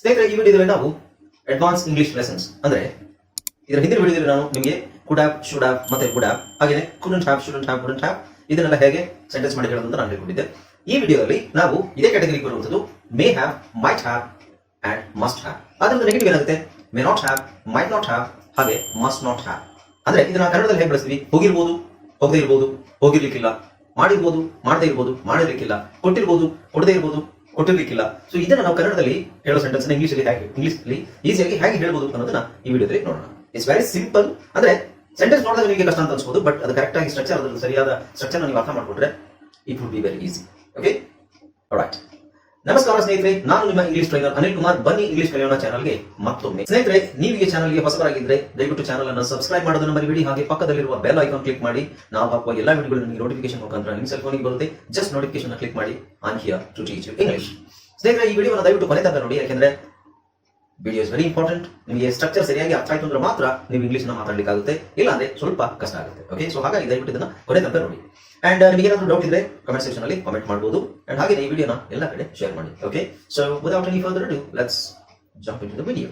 ಸ್ನೇಹಿತರೆ, ಈ ವಿಡಿಯೋದಲ್ಲಿ ನಾವು ಅಡ್ವಾನ್ಸ್ ಇಂಗ್ಲಿಷ್ ಲೆಸನ್ಸ್ ಅಂದ್ರೆ ಇದರ ಹಿಂದಿನ ವಿಡಿಯೋದಲ್ಲಿ ನಾನು ನಿಮಗೆ ಕುಡ್ ಹ್ಯಾವ್ ಶುಡ್ ಹ್ಯಾವ್ ಮತ್ತೆ ಗುಡ್ ಹ್ಯಾವ್ ಹಾಗೆ couldn't have shouldn't have couldn't have ಇದನ್ನೆಲ್ಲ ಹೇಗೆ ಸೆಂಟೆನ್ಸ್ ಮಾಡಿ ಹೇಳೋದು ನಾನು ಹೇಳ್ಕೊಂಡಿದ್ದೆ. ಈ ವಿಡಿಯೋದಲ್ಲಿ ನಾವು ಇದೇ ಕ್ಯಾಟಗರಿಗೆ ಬರುವಂಥದ್ದು may have might have and must have ಅದರಿಂದ ನೆಗೆಟಿವ್ ಏನಾಗುತ್ತೆ? May not have might not have ಹಾಗೆ ಮಸ್ಟ್ ನಾಟ್ ಹ್ಯಾವ್ ಅಂದ್ರೆ ಇದನ್ನ ಕನ್ನಡದಲ್ಲಿ ಹೇಗೆ ಬಳಸ್ತೀವಿ? ಹೋಗಿರ್ಬೋದು, ಹೋಗದೇ ಇರ್ಬೋದು, ಹೋಗಿರ್ಲಿಕ್ಕಿಲ್ಲ, ಮಾಡಿರ್ಬೋದು, ಮಾಡದೇ ಇರ್ಬೋದು ಮಾಡಿರ್ಲಿಕ್ಕಿಲ್ಲ ಕೊಟ್ಟಿರ್ಬೋದು, ಕೊಡದೇ ಇರ್ಬೋದು ಕೊಟ್ಟಿರ್ಲಿಕ್ಕಿಲ್ಲ. ಸೊ ಇದನ್ನ ನಾವು ಕನ್ನಡದಲ್ಲಿ ಹೇಳೋ ಸೆಂಟೆನ್ಸ್ ಇಂಗ್ಲಿಷ್ ಅಲ್ಲಿ ಹೇಗೆ ಇಂಗ್ಲಿಷ್ ಅಲ್ಲಿ ಈಸಿಯಾಗಿ ಹೇಗೆ ಹೇಳ್ಬೋದು ಅನ್ನೋದನ್ನ ಈ ವಿಡಿಯೋದಲ್ಲಿ ನೋಡೋಣ. ಇಟ್ಸ್ ವೆರಿ ಸಿಂಪಲ್ ಅಂದ್ರೆ ಸೆಂಟೆನ್ಸ್ ನೋಡಿದಾಗ ನಿಮಗೆ ಕಷ್ಟ ಅಂತ ಅನ್ಸ್ಬೋದು ಬಟ್ ಅದು ಕರೆಕ್ಟ್ ಆಗಿ ಸ್ಟ್ರಕ್ಚರ್ ಅದ್ರ ಸರಿಯಾದ ಸ್ಟ್ರಕ್ಚರ್ ನೀವು ಅರ್ಥ ಮಾಡ್ಕೊಂಡ್ರೆ it would be very easy okay ಸ್ನೇಹಿತರೆ, ನಾನು ನಿಮ್ಮ ಇಂಗ್ಲಿಷ್ ಟ್ರೈನರ್ ಅನಿಲ್ ಕುಮಾರ್. ಬನ್ನಿ ಇಂಗ್ಲಿಷ್ ಕಲಿಯೋಣ ಚಾನಲ್ಗೆ ಮತ್ತೊಮ್ಮೆ. ಸ್ನೇಹಿತರೆ, ನೀವು ಈ ಚಾನಲ್ಗೆ ಹೊಸಬರಾಗಿದ್ರೆ ದಯವಿಟ್ಟು ಚಾನಲ್ ಅನ್ನು ಸಬ್ಸ್ಕ್ರೈಬ್ ಮಾಡೋದನ್ನು ಮರಿಬೇಡಿ. ಹಾಗೆ ಪಕ್ಕದಲ್ಲಿರುವ ಬೆಲ್ ಐಕಾನ್ ಕ್ಲಿಕ್ ಮಾಡಿ. ನಾವು ಹಾಕುವ ಎಲ್ಲ ವಿಡಿಯೋಗಳು ನಿಮಗೆ ನೋಟಿಫಿಕೇಶನ್ ಮುಖಾಂತರ ನಿಮ್ಮ ಸೆಲ್ ಫೋನಿಗೆ ಬರುತ್ತೆ. ಜಸ್ಟ್ ನೋಟಿಫಿಕೇಶನ್ ಕ್ಲಿಕ್ ಮಾಡಿ. On here to teach English ಸ್ನೇಹಿತರೆ, ಈ ವಿಡಿಯೋವನ್ನು ದಯವಿಟ್ಟು ಕೊನೆ ತನಕ ನೋಡಿ. ಯಾಕೆಂದ್ರೆ ವಿಡಿಯೋ ಇಸ್ ವೆರಿ ಇಂಪಾರ್ಟೆಂಟ್ ನಿಮಗೆ ಸ್ಟ್ರಕ್ಚರ್ ಸರಿಯಾಗಿ ಅರ್ಥ ಆಯ್ತು ಅಂದ್ರೆ ಮಾತ್ರ ನೀವು ಇಂಗ್ಲಿಷ್ನ ಮಾತಾಡಲಿಕ್ಕಾಗುತ್ತೆ. ಇಲ್ಲ ಅಂದ್ರೆ ಸ್ವಲ್ಪ ಕಷ್ಟ ಆಗುತ್ತೆ. ಓಕೆ ಸೊ ಹಾಗಾಗಿ ದಯವಿಟ್ಟು ಇದನ್ನ ಕೊನೆ ತನಕ ನೋಡಿ. ಅಂಡ್ ನಿಮಗೆ ಏನಾದರೂ ಡೌಟ್ ಇದ್ರೆ ಕಮೆಂಟ್ ಸೆಕ್ಷನ್ ಅಲ್ಲಿ ಕಮೆಂಟ್ ಮಾಡಬಹುದು ಅಂಡ್ ಹಾಗೆ ಈ ವಿಡಿಯೋನ ಎಲ್ಲ ಕಡೆ ಶೇರ್ ಮಾಡಿ. Okay so without any further ado let's jump in the video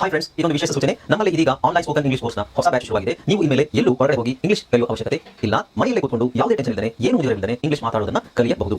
hi friends ಇದೊಂದು ವಿಶೇಷ ಸೂಚನೆ. ನಮ್ಮಲ್ಲಿ ಇದೀಗ ಆನ್ಲೈನ್ ಸ್ಪೋಕನ್ ಇಂಗ್ಲಿಷ್ ಕೋರ್ಸ್ನ ಹೊಸ ಬ್ಯಾಚ್ ಶುರುವಾಗಿದೆ ನೀವು ಇನ್ಮೇಲೆ ಎಲ್ಲೂ ಹೊರಗಡೆ ಹೋಗಿ ಇಂಗ್ಲಿಷ್ ಕಲಿಯುವ ಅವಶ್ಯಕತೆ ಇಲ್ಲ. ಮನೆಯಲ್ಲೇ ಕೂತ್ಕೊಂಡು ಯಾವುದೇ ಟೆನ್ಷನ್ ಇಲ್ಲದೆ ಏನು ಮುಗಿದಿರಲಿಲ್ಲದೆ ಇಂಗ್ಲಿಷ್ ಮಾತಾಡೋದನ್ನ ಕಲಿಯಬಹುದು.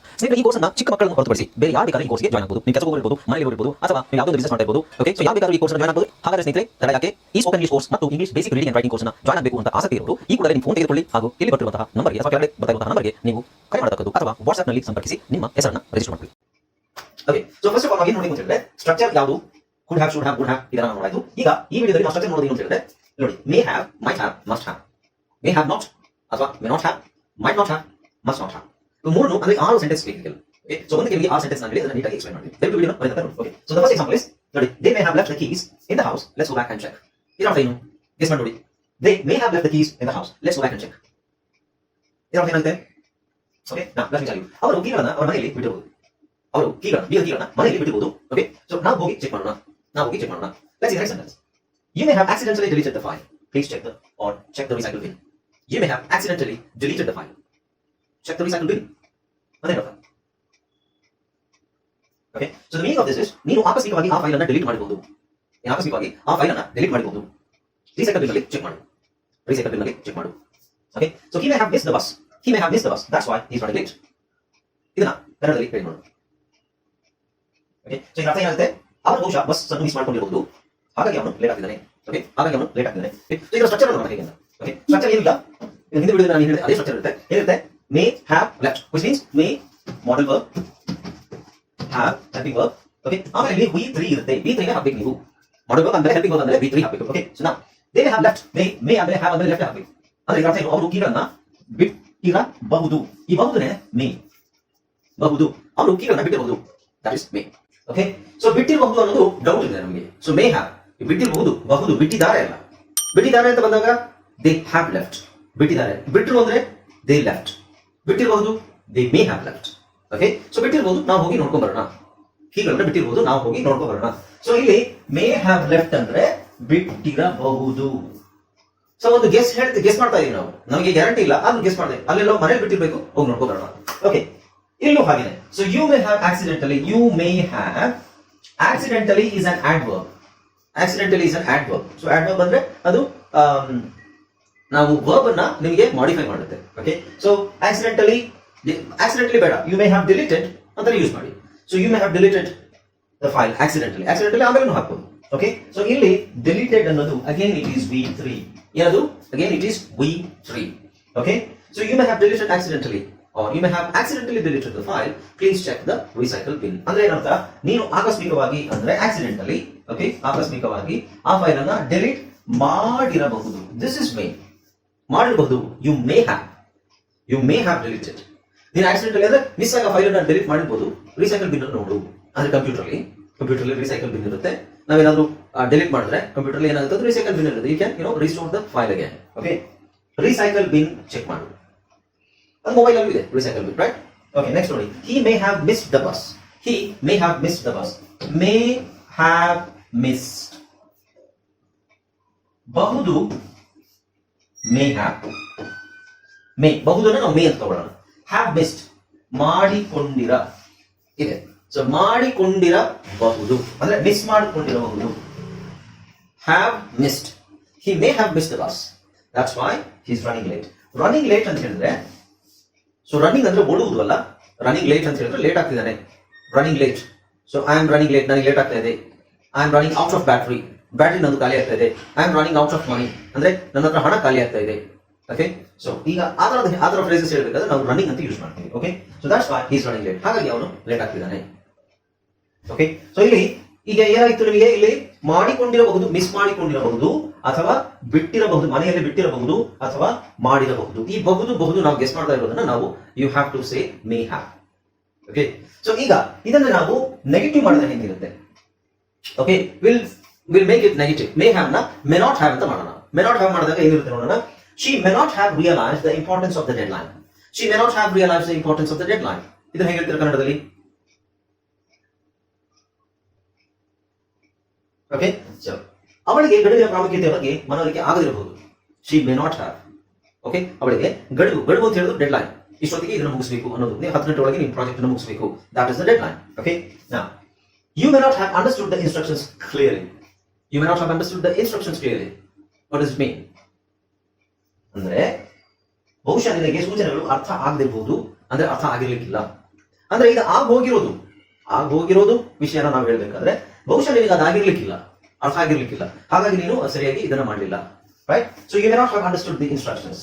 ಸ್ನೇಹಿತರೆ ಈ ಕೋರ್ಸ್ನ ಚಿಕ್ಕ ಮಕ್ಕಳನ್ನು ಹೊರತುಪಡಿಸಿ ಬೇರೆ ಯಾರು ಬೇಕಾದ್ರೆ ಈ ಕೋರ್ಸ್ಗೆ ಜಾಯ್ನ್ ಆಗಬಹುದು ನೀವು ಕೆಲಸ ಹೋಗಿರ್ಬೋದು ಮನೆಯಲ್ಲಿ ಇರ್ಬೋದು ಅಥವಾ ಯಾವುದೋ ಬಿಸಿನೆಸ್ ಮಾಡ್ತಾ ಇರ್ಬೋದು. ಓಕೆ ಸೊ ಯಾವ ಬೇಕಾದ್ರೂ ಈ ಕೋರ್ಸ್ ಜಾಯ್ನ್ ಆಗಬಹುದು ಹಾಗಾದ್ರೆ ಸ್ನೇಹಿತರೆ ತಡ ಯಾಕೆ ಈ ಸ್ಪೋಕನ್ ಇಂಗ್ಲಿಷ್ ಕೋರ್ಸ್ ಮತ್ತು English basic reading and writing ಕೋರ್ಸ್ನ ಜಾಯ್ನ್ ಆಗಬೇಕು ಅಂತ ಆಸಕ್ತಿ ಇರೋದು ಈ ಕೂಡಲೇ ನಿಮ್ಮ ಫೋನ್ ತೆಗೆದುಕೊಳ್ಳಿ ಹಾಗೂ ಇಲ್ಲಿ ಬರ್ತಿರುವಂತಹ ನಂಬರ್ಗೆ ಅಥವಾ ಕೆಳಗಡೆ ಬರ್ತಾ ಇರುವಂತಹ ನಂಬರ್ಗೆ ನೀವು ಕರೆ ಮಾಡತಕ್ಕದ್ದು ಅಥವಾ ವಾಟ್ಸ್ಆಪ್ನಲ್ಲಿ ಸಂಪರ್ಕಿಸಿ ನಿಮ್ಮ ಹೆಸರನ್ನ ರಿಜಿಸ್ಟರ್ ಮಾಡ್ಕೊಳ್ಳಿ. ಓಕೆ ಫಸ್ಟ್ ನಾವೇನು ನೋಡಿ ಸ್ಟ್ರಕ್ಚರ್ ಕುಡ್ ಹ್ಯಾವ್ ಈಗ ಈ ವಿಡಿಯೋದಲ್ಲಿ ಸ್ಟ್ರಕ್ಚರ್ ನೋಡೋದು ಏನು ನೋಡಿ must have may have not ಅಥವಾ may not have might not have must not have ಮೂರು ಅಂದ್ರೆ ಆರು ಸೆಂಟೆನ್ಸ್ ಬೇಕಿಲ್ಲ ಓಕೆ ಸೊ ಒಂದು ನಿಮಗೆ ಆ ಸೆಂಟೆನ್ಸ್ ನಾನು ಹೇಳಿ ಅದನ್ನ ನೀಟಾಗಿ ಎಕ್ಸ್ಪ್ಲೈನ್ ಮಾಡ್ತೀನಿ ದಯವಿಟ್ಟು ವಿಡಿಯೋ ಬರೆದ ನೋಡಿ okay so the first example is ನೋಡಿ they may have left the keys in the house let's go back and check ಇದರ ಅರ್ಥ ಏನು ಗೆಸ್ ಮಾಡಿ ನೋಡಿ they may have left the keys in the house let's go back and check ಇದರ ಅರ್ಥ ಏನಾಗುತ್ತೆ okay ನಾ ಲೆಟ್ ಮಿ ಟೆಲ್ ಯು ಅವರು ಕೀಗಳನ್ನ ಅವರ ಮನೆಯಲ್ಲಿ ಬಿಟ್ಟಿರಬಹುದು ಅವರು ಕೀಗಳನ್ನ ಬೀಗ ಕೀಗಳನ್ನ ಮನೆಯಲ್ಲಿ ಬಿಟ್ಟಿರಬಹುದು ಓಕೆ ಸೊ ನಾವು ಹೋಗಿ ಚೆಕ್ ಮಾಡೋಣ ನಾವು ಹೋಗಿ ಚೆಕ್ ಮಾಡೋಣ let's next sentence you may have accidentally deleted the file please check the or check the recycle bin you may have accidentally deleted the file check the recycle bin. ಅದೇ okay so the meaning of this is ನೀನು ಆಕಸ್ಮಿಕವಾಗಿ ಆ file ಅನ್ನು delete ಮಾಡಬಹುದು ಆಕಸ್ಮಿಕವಾಗಿ ಆ file ಅನ್ನು delete ಮಾಡಬಹುದು ರೀಸೈಕಲ್ ಬಿನ್ ಅಲ್ಲಿ ಚೆಕ್ ಮಾಡು. ರೀಸೈಕಲ್ ಬಿನ್ ಅಲ್ಲಿ ಚೆಕ್ ಮಾಡು. Okay so he may have miss the bus he may have miss the bus that's why is not late ಇದನ್ನ ಕನ್ನಡದಲ್ಲಿ ಹೇಳಿ ಮಾಡೋಣ ಓಕೆ ಸೊ ಇದರ ಅರ್ಥ ಏನಾಗುತ್ತೆ? ಅವನು ಬಹುಶಃ ಬಸ್ ಅನ್ನು ಮಿಸ್ ಮಾಡ್ಕೊಂಡಿರಬಹುದು ಹಾಗಾಗಿ ಅವನು ಲೇಟ್ ಆಗ್ತಿದ್ದಾನೆ. ಓಕೆ ಹಾಗಾಗಿ ಅವನು ಲೇಟ್ ಆಗ್ತಿದ್ದಾನೆ. ಸೊ ಇದರ ಸ್ಟ್ರಕ್ಚರ್ ಅನ್ನು ಹೇಗೆ ಓಕೆ ಸ್ಟ್ರಕ್ಚರ್ ಏನಿಲ್ಲ. ಹಿಂದೆ ಬಿಡಿದ್ರೆ ನಾನು ಹೇಳಿದೆ. ಅದೇ ಸ್ಟ್ರಕ್ಚರ್ ಇರುತ್ತೆ. ಏನಿರುತ್ತೆ? May have left which means may modal verb have helping verb okay ಆಮೇಲೆ ಇಲ್ಲಿ ವಿ ತ್ರೀ ಇರುತ್ತೆ ವಿ ತ್ರೀ ಹಾಕ್ಬೇಕು ನೀವು ಮಾಡೆಲ್ ವರ್ಕ್ ಅಂದ್ರೆ ಹೆಲ್ಪಿಂಗ್ ವರ್ಕ್ ಅಂದ್ರೆ ವಿ ತ್ರೀ ಹಾಕ್ಬೇಕು ಓಕೆ ಸೊ ನಾ they have left may may ಅಂದ್ರೆ ಹ್ಯಾವ್ ಅಂದ್ರೆ ಲೆಫ್ಟ್ ಹಾಕ್ಬೇಕು ಅಂದ್ರೆ ಇದರ ಅರ್ಥ ಏನು ಅವರು ಕೀಗಳನ್ನ ಬಿಟ್ಟಿರಬಹುದು ಈ ಬಹುದುನೇ ಮೇ ಬಹುದು ಅವರು ಕೀಗಳನ್ನ ಬಿಟ್ಟಿರಬಹುದು that is may okay so ಬಿಟ್ಟಿರಬಹುದು ಅನ್ನೋದು ಡೌಟ್ ಇದೆ ನಮಗೆ. ಸೊ ಮೇ ಹ್ಯಾವ್ ಬಿಟ್ಟಿರಬಹುದು ಬಹುದು ಬಿಟ್ಟಿದ್ದಾರೆ ಅಲ್ಲ ಬಿಟ್ಟಿದ್ದಾರೆ ಅಂತ ಬಂದಾಗ ದೇ ಹ್ಯಾವ್ ಲೆಫ್ಟ್ ಬಿಟ್ಟಿದ್ದಾರೆ ಬಿಟ್ಟರು ಅಂದ್ರೆ they left ಬಿಟ್ಟಿರಬಹುದು they may have left okay so ಬಿಟ್ಟಿರಬಹುದು ನಾವು ಹೋಗಿ ನೋಡ್ಕೊಂಡ್ ಬರೋಣ ಕೀಗಳನ್ನ ಬಿಟ್ಟಿರಬಹುದು ನಾವು ಹೋಗಿ ನೋಡ್ಕೊಂಡ್ ಬರೋಣ ಸೊ ಇಲ್ಲಿ ಮೇ ಹ್ಯಾವ್ ಲೆಫ್ಟ್ ಅಂದ್ರೆ ಬಿಟ್ಟಿರಬಹುದು. ಸೊ ಒಂದು ಗೆಸ್ ಹೇಳ್ತೀವಿ ಗೆಸ್ ಮಾಡ್ತಾ ಇದೀವಿ ನಾವು. ನಮಗೆ ಗ್ಯಾರಂಟಿ ಇಲ್ಲ ಆದ್ರೂ ಗೆಸ್ ಮಾಡ್ತೇವೆ ಅಲ್ಲೆಲ್ಲೋ ಮನೇಲಿ ಬಿಟ್ಟಿರ್ಬೇಕು ಹೋಗಿ ನೋಡ್ಕೊಂಡ್ ಬರೋಣ ಓಕೆ ಇಲ್ಲೂ ಹಾಗೇನೆ. So you may have accidentally you may have accidentally is an adverb accidentally is an adverb so adverb ಅಂದ್ರೆ ಅದು ಆಮ್, ನಾವು ವರ್ಬ್ ಅನ್ನ ನಿಮಗೆ ಮಾಡಿಫೈ ಮಾಡುತ್ತೆ. ಓಕೆ ಸೊ ಆಕ್ಸಿಡೆಂಟಲಿ ಆಕ್ಸಿಡೆಂಟಲಿ ಬೇಡ. ಯು ಮೇ ಹ್ಯಾವ್ ಡಿಲೀಟೆಡ್ ಅಂತ ಯೂಸ್ ಮಾಡಿ. So you may have deleted the file accidentally accidentally ಆಮೇಲೆ ಹಾಕ್ಬೋದು. ಓಕೆ ಸೊ ಇಲ್ಲಿ ಡಿಲೀಟೆಡ್ ಅನ್ನೋದು again it is V three ಏನದು again it is V three okay so you may have deleted accidentally or you may have accidentally deleted the file please check the recycle bin ಅಂದ್ರೆ ಏನರ್ಥ? ನೀನು ಆಕಸ್ಮಿಕವಾಗಿ, ಅಂದ್ರೆ accidentally okay ಆಕಸ್ಮಿಕವಾಗಿ ಆ file ಅನ್ನ delete ಮಾಡಿರಬಹುದು. ದಿಸ್ ಇಸ್ ಮೇ ಮಾಡಿರಬಹುದು you may have you may have deleted ನೀನು ಆಕ್ಸಿಡೆಂಟಲಿ ಅಂದ್ರೆ ಮಿಸ್ ಆಗ ಫೈಲ್ ಅನ್ನು ಡಿಲೀಟ್ ಮಾಡಿರ್ಬೋದು ರೀಸೈಕಲ್ ಬಿನ್ ನೋಡು. ಅಂದ್ರೆ ಕಂಪ್ಯೂಟರ್ ಅಲ್ಲಿ ರೀಸೈಕಲ್ ಬಿನ್ ಇರುತ್ತೆ. ನಾವೇನಾದ್ರೂ ಡಿಲೀಟ್ ಮಾಡಿದ್ರೆ ಕಂಪ್ಯೂಟರ್ ಏನಾಗುತ್ತೆ? ರೀಸೈಕಲ್ ಬಿನ್ ಇರುತ್ತೆ. You can you know restore the file again okay recycle bin check ಮಾಡು. ಅದು ಮೊಬೈಲ್ ಅಲ್ಲಿ ಇದೆ recycle bin right okay next ನೋಡಿ. He may have miss the bus he may have miss the bus may have missed ಬಹುದು may have May ಬಹುದನ್ನ ನಾವು ಮೇ ಅಂತ ತಗೊಳ್ಳೋಣ. Have best ಮಾಡಿಕೊಂಡಿರ, ಇದೆ. ಸೊ ಮಾಡಿಕೊಂಡಿರಬಹುದು ಅಂದ್ರೆ miss ಮಾಡಿಕೊಂಡಿರಬಹುದು. Have missed he may have missed bus that's why he's running late running late ಅಂತ ಹೇಳಿದ್ರೆ so running ಅಂದ್ರೆ ಓಡುವುದು ಅಲ್ಲ. ರನ್ನಿಂಗ್ ಲೇಟ್ ಅಂತ ಹೇಳಿದ್ರೆ late ಆಗ್ತಿದ್ದಾನೆ. Running late so I am running late ನನಗೆ ಲೇಟ್ ಆಗ್ತಾ ಇದೆ. I am running out of battery battery ನಂದು ಖಾಲಿ ಆಗ್ತಾ ಇದೆ. I am running out of money ಅಂದ್ರೆ ನನ್ನ ಹತ್ರ ಹಣ ಖಾಲಿ ಆಗ್ತಾ ಇದೆ. ಓಕೆ ಸೊ ಈಗ ಆ ತರದ ಆ ಫ್ರೇಸಸ್ ಹೇಳ್ಬೇಕಾದ್ರೆ ನಾವು ರನ್ನಿಂಗ್ ಅಂತ ಯೂಸ್ ಮಾಡ್ತೀವಿ. Okay so that's why is running late ಹಾಗಾಗಿ ಅವನು ಲೇಟ್ ಆಗ್ತಿದ್ದಾನೆ. ಓಕೆ ಸೊ ಇಲ್ಲಿ, ಈಗ ಏನಾಯ್ತು ನಿಮಗೆ? ಇಲ್ಲಿ ಮಾಡಿಕೊಂಡಿರಬಹುದು ಮಿಸ್ ಮಾಡಿಕೊಂಡಿರಬಹುದು, ಅಥವಾ ಬಿಟ್ಟಿರಬಹುದು, ಮನೆಯಲ್ಲಿ ಬಿಟ್ಟಿರಬಹುದು, ಅಥವಾ ಮಾಡಿರಬಹುದು. ಈ ಬಹುದು ಬಹುದು ನಾವು ಗೆಸ್ ಮಾಡ್ತಾ ಇರೋದನ್ನ ನಾವು you have to say may have okay so ಈಗ ಇದನ್ನ ನಾವು ನೆಗೆಟಿವ್ ಮಾಡಿದ್ರೆ ಹೆಂಗಿರುತ್ತೆ okay will will make it negative may ಹ್ಯಾವ್ನ may not have ಅಂತ ಮಾಡೋಣ. ಮೆ ನಾಟ್ ಹ್ಯಾವ್ ಮಾಡಿದಾಗ ಏನಿರುತ್ತೆ ನೋಡೋಣ? She may not have realise the importance of the deadline she may not have realise the importance of the deadline ಇದನ್ನ ಹೇಗೆ ಹೇಳ್ತೀರಾ ಕನ್ನಡದಲ್ಲಿ? Okay ಅವಳಿಗೆ ಗಡುವಿನ ಪ್ರಾಮುಖ್ಯತೆ ಬಗ್ಗೆ ಮನವರಿಕೆ ಆಗದಿರಬಹುದು. She may not have okay ಅವಳಿಗೆ ಗಡುವು ಗಡುವು ಅಂತ ಹೇಳಿದ್ರು ಡೆಡ್ ಲೈನ್ ಇಷ್ಟೊತ್ತಿಗೆ ಇದನ್ನು ಮುಗಿಸಬೇಕು ಅನ್ನೋದು ಹತ್ತು ಗಂಟೆ ಒಳಗೆ ನಿಮ್ಮ ಪ್ರಾಜೆಕ್ಟ್ ಅನ್ನು ಮುಗಿಸಬೇಕು. That is the deadline okay you may not have understood the instructions clearly you may not have understood the instructions clearly what is mean ಅಂದ್ರೆ ಬಹುಶಃ ನಿನಗೆ ಸೂಚನೆಗಳು ಅರ್ಥ ಆಗದಿರಬಹುದು ಅಂದ್ರೆ ಅರ್ಥ ಆಗಿರ್ಲಿಕ್ಕಿಲ್ಲ. ಅಂದ್ರೆ ಈಗ ಆಗ ಹೋಗಿರೋದು ಆಗ ಹೋಗಿರೋದು ವಿಷಯನ ನಾವು ಹೇಳ್ಬೇಕಾದ್ರೆ ಬಹುಶಃ ನಿನಗೆ ಅದಾಗಿರ್ಲಿಕ್ಕಿಲ್ಲ ಅರ್ಥ ಆಗಿರ್ಲಿಕ್ಕಿಲ್ಲ. ಹಾಗಾಗಿ ನೀನು ಸರಿಯಾಗಿ ಇದನ್ನ ಮಾಡಲಿಲ್ಲ. Right so you may not have understood the instructions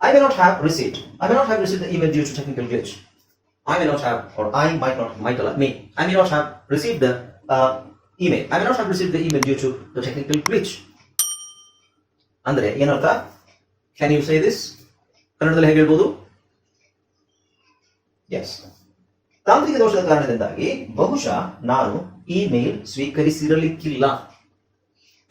I may not have received I may not have received the email due to technical glitch I may not have, or I might not, might allow me, I may not have received the uh, email. I may not have received the email due to the technical glitch. ಏನರ್ಥ? Can you say this ಕನ್ನಡದಲ್ಲಿ ಹೇಗೆ ಹೇಳ್ಬೋದು? S ತಾಂತ್ರಿಕ ದೋಷದ ಕಾರಣದಿಂದಾಗಿ ಬಹುಶಃ ನಾನು email ಸ್ವೀಕರಿಸಿರಲಿಕ್ಕಿಲ್ಲ.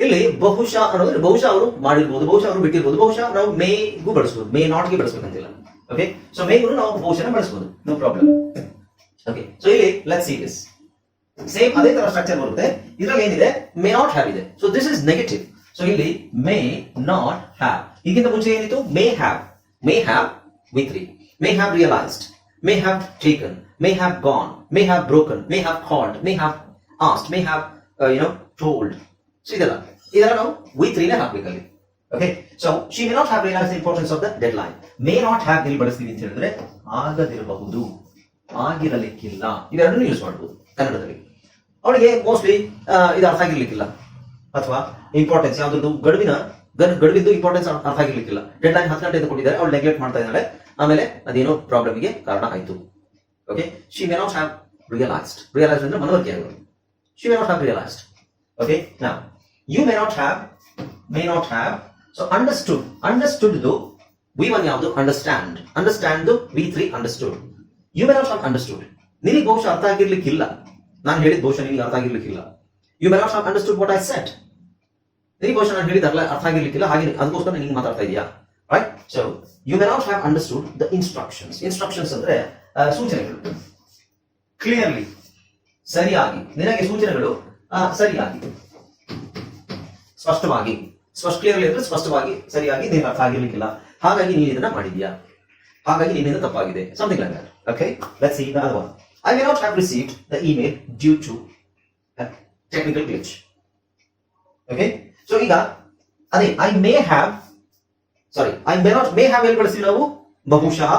ಇಲ್ಲಿ ಬಹುಶಃ ಅನ್ನೋದ್ರೆ ಬಹುಶಃ ಅವರು ಮಾಡಿರ್ಬೋದು, ಬಹುಶಃ ಅವರು ಬಿಟ್ಟಿರ್ಬೋದು, ಬಹುಶಃ ನಾವು ಮೇಗೂ ಬಳಸ್ಬೋದು ಮೇ ನಾಟ್ಗೆ ಬಳಸ್ಬೇಕಂತಿಲ್ಲ ಓಕೆ ಸೊ ಮೇಗೂ ನಾವು ಬಹುಶಃ ಬಳಸ್ಬೋದು. ನೋ ಪ್ರಾಬ್ಲಮ್ ಓಕೆ ಸೊ ಇಲ್ಲಿ ಲೆಟ್ ಸಿ ದಿಸ್ ಸೇಮ್ ಅದೇ ತರ ಸ್ಟ್ರಕ್ಚರ್ ಬರುತ್ತೆ. ಇದರಲ್ಲಿ ಏನಿದೆ? ಮೇ ನಾಟ್ ಹ್ಯಾವ್ ಇದೆ. So this is negative so ಇಲ್ಲಿ ಮೇ ನಾಟ್ ಹ್ಯಾವ್ ಈಗಿಂತ ಮುಂಚೆ ಏನಿತ್ತು? May have may have V three may have realised may have taken may have gone may have broken may have called may have asked may have you know told so ಇದೆಲ್ಲ. ಇದೆಲ್ಲ ನಾವು V ತ್ರೀನೇ ಹಾಕ್ಬೇಕಲ್ಲಿ. Okay so she may not have realise importance of the deadline may not have ಇಲ್ಲಿ ಬಳಸ್ತೀವಿ ಅಂತ ಹೇಳಿದ್ರೆ, ಆಗದಿರಬಹುದು. ಆಗಿರಲಿಕ್ಕಿಲ್ಲ. ಇವೆರಡನ್ನೂ use ಮಾಡಬಹುದು ಕನ್ನಡದಲ್ಲಿ. ಅವಳಿಗೆ ಮೋಸ್ಟ್ಲಿ ಇದು ಅರ್ಥ ಆಗಿರ್ಲಿಕ್ಕಿಲ್ಲ. ಅಥವಾ ಇಂಪಾರ್ಟೆನ್ಸ್ ಯಾವ್ದು ಗಡುವಿನ ಗಡ್ ಗಡುವಿದ್ದು ಇಂಪಾರ್ಟೆನ್ಸ್ ಅರ್ಥ ಆಗಿರ್ಲಿಕ್ಕಿಲ್ಲ. ಡೆಡ್ ಲೈನ್ ಹತ್ತು ಗಂಟೆ ಕೊಟ್ಟಿದ್ದಾರೆ, ಅವಳು ನೆಗ್ಲೆಕ್ಟ್ ಮಾಡ್ತಾ ಇದ್ದಾಳೆ. ಆಮೇಲೆ ಅದೇನೋ ಪ್ರಾಬ್ಲಮ್ಗೆ ಕಾರಣ ಆಯ್ತು. Okay she may not have realised realise ಅಂದ್ರೆ ಮನವರಿಕೆ ಆಗೋದು she may not have realised okay ನಾ you may not have may not have so understood understood V one ಯಾವುದು? Understand understand V three understood you may not have understood ನಿನಗೆ ಬಹುಶಃ ಅರ್ಥ ಆಗಿರ್ಲಿಕ್ಕಿಲ್ಲ. ನಾನು ಹೇಳಿದ ಬಹುಶಃ ನಿನಗೆ ಅರ್ಥ ಆಗಿರ್ಲಿಕ್ಕಿಲ್ಲ. You may not understood what I said ನಿನಗೆ ಬಹುಶಃ ನಾನು ಹೇಳಿದ ಅರ್ಥ ಆಗಿರ್ಲಿಕ್ಕಿಲ್ಲ, ಹಾಗೆ ಅದಕ್ಕೋಸ್ಕರ ನಿಮ್ಗೆ ಮಾತಾಡ್ತಾ ಇದೆಯಾ? Right so you may not have understood the instructions instructions ಅಂದ್ರೆ ಸೂಚನೆಗಳು. ಕ್ಲಿಯರ್ಲಿ ಸರಿಯಾಗಿ. ನಿನಗೆ ಸೂಚನೆಗಳು ಸರಿಯಾಗಿ. ಸ್ಪಷ್ಟವಾಗಿ. ಸ್ಪಷ್ಟ ಕ್ಲಿಯರ್ಲಿ ಅಂದ್ರೆ ಸ್ಪಷ್ಟವಾಗಿ, ಸರಿಯಾಗಿ ನಿನಗೆ ಅರ್ಥ ಆಗಿರ್ಲಿಕ್ಕಿಲ್ಲ. ಹಾಗಾಗಿ ನೀನು ಇದನ್ನ ಮಾಡಿದ್ಯಾ? ಹಾಗಾಗಿ ನಿನ್ನಿಂದ ತಪ್ಪಾಗಿದೆ. Something like okay let's see the one I not have have the the email to a technical glitch. Okay so ಈಗ ಅದೇ I may have sorry I may not may have ಎಲ್ಲಿ ಬಳಸ್ತೀವಿ ನಾವು? ಬಹುಶಃ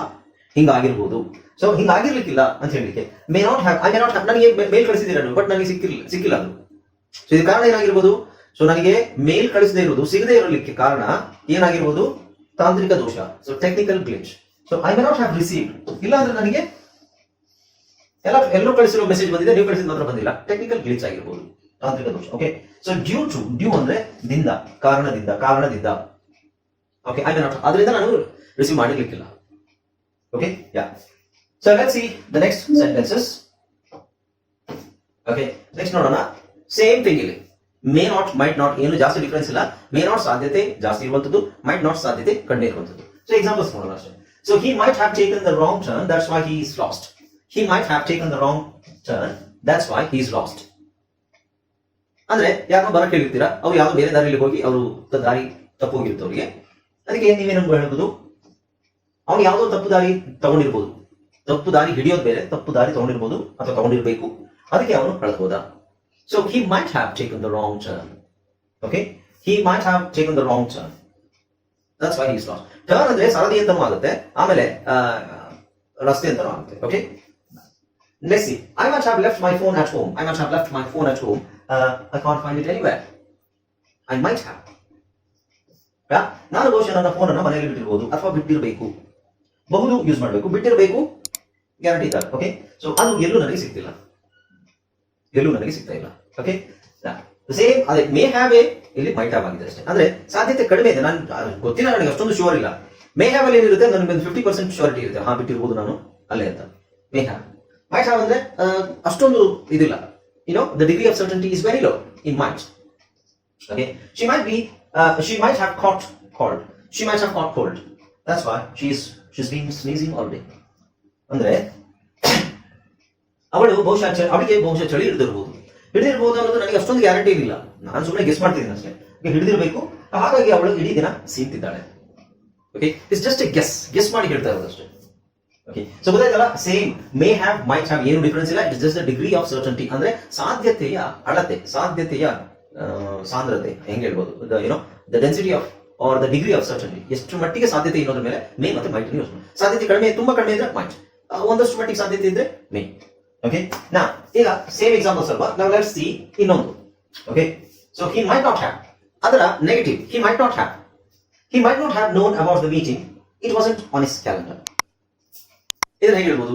ಹಿಂಗಾಗಿರ್ಬೋದು. ಸೊ ಹಿಂಗಾಗಿರ್ಲಿಕ್ಕಿಲ್ಲ ಅಂತ ಹೇಳಲಿಕ್ಕೆ. May not have I may not ನನಗೆ ಮೇಲ್ ಕಳಿಸಿದ್ದೀರ ಬಟ್ ನನಗೆ ಸಿಕ್ಕಿಲ್ಲ ಸಿಕ್ಕಿಲ್ಲ ಅದು. ಸೊ ಇದು ಕಾರಣ ಏನಾಗಿರ್ಬೋದು? ಸೊ ನನಗೆ ಮೇಲ್ ಕಳಿಸದೇ ಇರೋದು, ಸಿಗದೇ ಇರಲಿಕ್ಕೆ ಕಾರಣ ಏನಾಗಿರ್ಬೋದು? ತಾಂತ್ರಿಕ ದೋಷ. So technical glitch so I may not have received ಇಲ್ಲ ಅಂದ್ರೆ ನನಗೆ ಎಲ್ಲ, ಎಲ್ಲರೂ ಕಳಿಸಿರೋ ಮೆಸೇಜ್ ಬಂದಿದೆ, ನೀವು ಕಳಿಸಿದ ಮಾತ್ರ ಬಂದಿಲ್ಲ. ಟೆಕ್ನಿಕಲ್ ಗ್ಲಿಚ್ ಆಗಿರ್ಬೋದು. ತಾಂತ್ರಿಕ ದೋಷ okay so due to due ಅಂದ್ರೆ ದಿಂದ ಕಾರಣದಿಂದ ಕಾರಣದಿಂದ. ಓಕೆ ಐ ಅದರಿಂದ ನಾನು receive ಮಾಡಿರ್ಲಿಕ್ಕಿಲ್ಲ okay yeah so let see the next sentences okay next ನೋಡೋಣ. ಸೇಮ್ ಥಿಂಗ್ ಇಲ್ಲಿ. ಮೇ ನಾಟ್ ಮೈಟ್ ನಾಟ್ ಏನು ಜಾಸ್ತಿ ಡಿಫ್ರೆನ್ಸ್ ಇಲ್ಲ. ಮೇ ನಾಟ್ ಸಾಧ್ಯತೆ ಜಾಸ್ತಿ ಇರುವಂತದ್ದು ಮೈಟ್ ನಾಟ್ ಸಾಧ್ಯತೆ ಕಂಡೇ ಇರುವಂತದ್ದು ಸೊ ಎಕ್ಸಾಂಪಲ್ಸ್ ನೋಡೋಣ ಅಷ್ಟೇ. So he might have taken the wrong turn that's why he is lost he might have taken the wrong turn that's why he is lost ಅಂದ್ರೆ ಯಾರೋ ಬರಕ್ ಹೇಳಿರ್ತೀರಾ ಅವ್ರು ಯಾವ್ದೋ ಬೇರೆ ದಾರಿಯಲ್ಲಿ ಹೋಗಿ ಅವರು ದಾರಿ ತಪ್ಪು ಹೋಗಿರುತ್ತೆ ಅವರಿಗೆ. ಅದಕ್ಕೆ ನೀವೇನು ಹೇಳ್ಬೋದು ಅವ್ನು ಯಾವುದೋ ತಪ್ಪು ದಾರಿ ತಗೊಂಡಿರ್ಬೋದು. ತಪ್ಪು ದಾರಿ ಹಿಡಿಯೋದು ಬೇರೆ, ತಪ್ಪು ದಾರಿ ತಗೊಂಡಿರ್ಬೋದು ಅಥವಾ ತಗೊಂಡಿರ್ಬೇಕು. ಅದಕ್ಕೆ ಅವನು ಕಳೆದೋದ. So he might have taken the wrong turn okay he might have taken the wrong turn that's why is lost turn ಅಂದ್ರೆ ಸರದಿ ಅಂತನೂ ಆಗುತ್ತೆ. ಆಮೇಲೆ ರಸ್ತೆ ಅಂತನೂ ಆಗುತ್ತೆ. Okay Let's see. I might have left my phone at home. I might have left my phone at home. Uh, I can't find it anywhere. I might have. ನಾನು ಬಹುಶಃ ನನ್ನ ಫೋನ್ ಅನ್ನು ಮನೆಯಲ್ಲಿ ಬಿಟ್ಟಿರಬಹುದು ಅಥವಾ ಬಿಟ್ಟಿರಬೇಕು. ಬಹುದು ಯೂಸ್ ಮಾಡಬೇಕು. ಬಿಟ್ಟಿರಬೇಕು? ಗ್ಯಾರಂಟಿ ಇಲ್ಲ ಓಕೆ ಸೊ ಅದು ಎಲ್ಲೂ ನನಗೆ ಸಿಗ್ತಿಲ್ಲ. ಎಲ್ಲೂ ನನಗೆ ಸಿಗ್ತಾ ಇಲ್ಲ. ಓಕೆ ಸೇಮ್ ಅದೇ ಮೇ ಹ್ಯಾವ್ ಎ ಇಲ್ಲಿ ಮೈಟ್ ಹ್ಯಾವ್ ಆಗಿದೆ ಅಷ್ಟೇ. ಅಂದ್ರೆ ಸಾಧ್ಯತೆ ಕಡಿಮೆ ಇದೆ. ನಾನು ಗೊತ್ತಿಲ್ಲ ನನಗೆ ಅಷ್ಟೊಂದು ಶೋರ್ ಇಲ್ಲ. ಮೇ ಹ್ಯಾವ್ ಅಲ್ಲಿ ಏನಿರುತ್ತೆ? ನನಗೆ ಒಂದು ಫಿಫ್ಟಿ ಪರ್ಸೆಂಟ್ ಶೋರಿಟಿ ಇರುತ್ತೆ. ಹಾ ಬಿಟ್ಟಿರ್ಬೋದು ನಾನು. ಅಲ್ಲೇ ಅಂತ. ಮೇ ಹ್ಯಾವ್ ಮೈಟ್ ಹ್ಯಾವ್ ಅಂದ್ರೆ ಅಷ್ಟೊಂದು ಇದಿಲ್ಲ. You know the degree of certainty is very low in maths okay she might be she might have caught cold she cold. Have caught cold that's why she is she is been sneezing all day ಅಂದ್ರೆ, ಅವಳು ಬಹುಶಃ ಅವಳಿಗೆ ಬಹುಶಃ ಚಳಿ ಹಿಡಿದಿರಬಹುದು ಹಿಡಿದಿರಬಹುದು ಅನ್ನೋದು ನನಗೆ ಅಷ್ಟೊಂದು guarantee ಇಲ್ಲ ನಾನು ಸುಮ್ಮನೆ ಗೆಸ್ ಮಾಡ್ತಿದ್ದೀನಿ ಅಷ್ಟೇ. ಹಿಡಿದಿರ್ಬೇಕು. ಹಾಗಾಗಿ ಅವಳು ಇಡೀ ದಿನ ಸೀತಿದ್ದಾಳೆ okay it's just a guess guess ಮಾಡಿ ಹೇಳ್ತಾ ಇರೋದು ಅಷ್ಟೇ. ಓಕೆ ಸೊ ಗೊತ್ತಾಯ್ತಲ್ಲ same may have might have ಏನು ಡಿಫರೆನ್ಸ್ ಇಲ್ಲ. It's just the degree of certainty ಅಂದ್ರೆ ಸಾಧ್ಯತೆಯ ಅಳತೆ ಸಾಧ್ಯತೆಯ ಆ, ಸಾಂದ್ರತೆ ಹೆಂಗ್ ಹೇಳ್ಬೋದು? ಏನೋ the density of or the degree of certainty ಎಷ್ಟು ಮಟ್ಟಿಗೆ ಸಾಧ್ಯತೆ ಇರೋದ್ರ ಮೇಲೆ ಮೇ ಮತ್ತೆ ಮೈಟ್ ಯೂಸ್ ಸಾಧ್ಯತೆ ಕಡಿಮೆ ತುಂಬಾ ಕಡಿಮೆ ಇದ್ರೆ ಮೈಟ್ ಒಂದಷ್ಟು ಮಟ್ಟಿಗೆ ಸಾಧ್ಯತೆ ಇದ್ರೆ ಮೇ ಓಕೆ ನಾ ಈಗ ಸೇಮ್ ಎಕ್ಸಾಂಪಲ್ಸ್ ಅಲ್ವಾ ನಾವು ಲೆಟ್ಸ್ ಸಿ ಇನ್ನೊಂದು. Okay so he might not have ಅದರ negative he might not have he might not have known about the meeting it wasn't on his calendar ಇದನ್ನ ಹೇಗೆ ಹೇಳ್ಬೋದು